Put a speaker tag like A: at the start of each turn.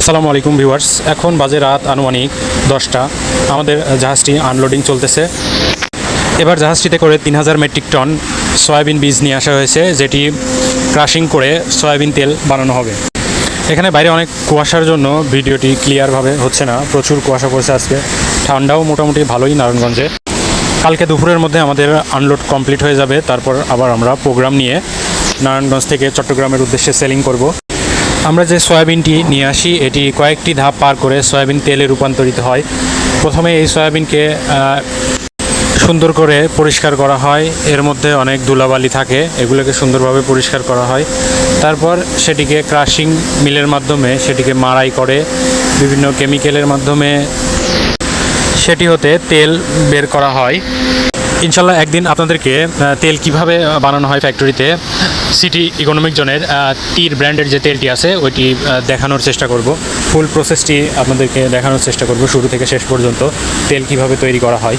A: আসসালামু আলাইকুম ভিউয়ার্স, এখন বাজে রাত আনুমানিক দশটা। আমাদের জাহাজটি আনলোডিং চলতেছে। এবার জাহাজটিতে করে তিন হাজার মেট্রিক টন সয়াবিন বীজ নিয়ে আসা হয়েছে, যেটি ক্রাশিং করে সয়াবিন তেল বানানো হবে। এখানে বাইরে অনেক কুয়াশার জন্য ভিডিওটি ক্লিয়ারভাবে হচ্ছে না। প্রচুর কুয়াশা পড়ছে আজকে। ঠান্ডাও মোটামুটি ভালোই নারায়ণগঞ্জে। কালকে দুপুরের মধ্যে আমাদের আনলোড কমপ্লিট হয়ে যাবে। তারপর আবার আমরা প্রোগ্রাম নিয়ে নারায়ণগঞ্জ থেকে চট্টগ্রামের উদ্দেশ্যে সেলিং করব। আমরা যে সয়াবিনটি নিয়ে আসি, এটি কয়েকটি ধাপ পার করে সয়াবিন তেলে রূপান্তরিত হয়। প্রথমে এই সয়াবিনকে সুন্দর করে পরিষ্কার করা হয়। এর মধ্যে অনেক ধুলাবালি থাকে, এগুলোকে সুন্দরভাবে পরিষ্কার করা হয়। তারপর সেটিকে ক্রাশিং মিলের মাধ্যমে সেটিকে মাড়াই করে, বিভিন্ন কেমিক্যালের মাধ্যমে সেটি হতে তেল বের করা হয়। ইনশাল্লাহ একদিন আপনাদেরকে তেল কীভাবে বানানো হয় ফ্যাক্টরিতে সিটি ইকোনমিক জোনের টির ব্র্যান্ডের যে তেলটি আছে, ওইটি দেখানোর চেষ্টা করব। ফুল প্রসেসটি আপনাদেরকে দেখানোর চেষ্টা করব শুরু থেকে শেষ পর্যন্ত, তেল কীভাবে তৈরি করা হয়।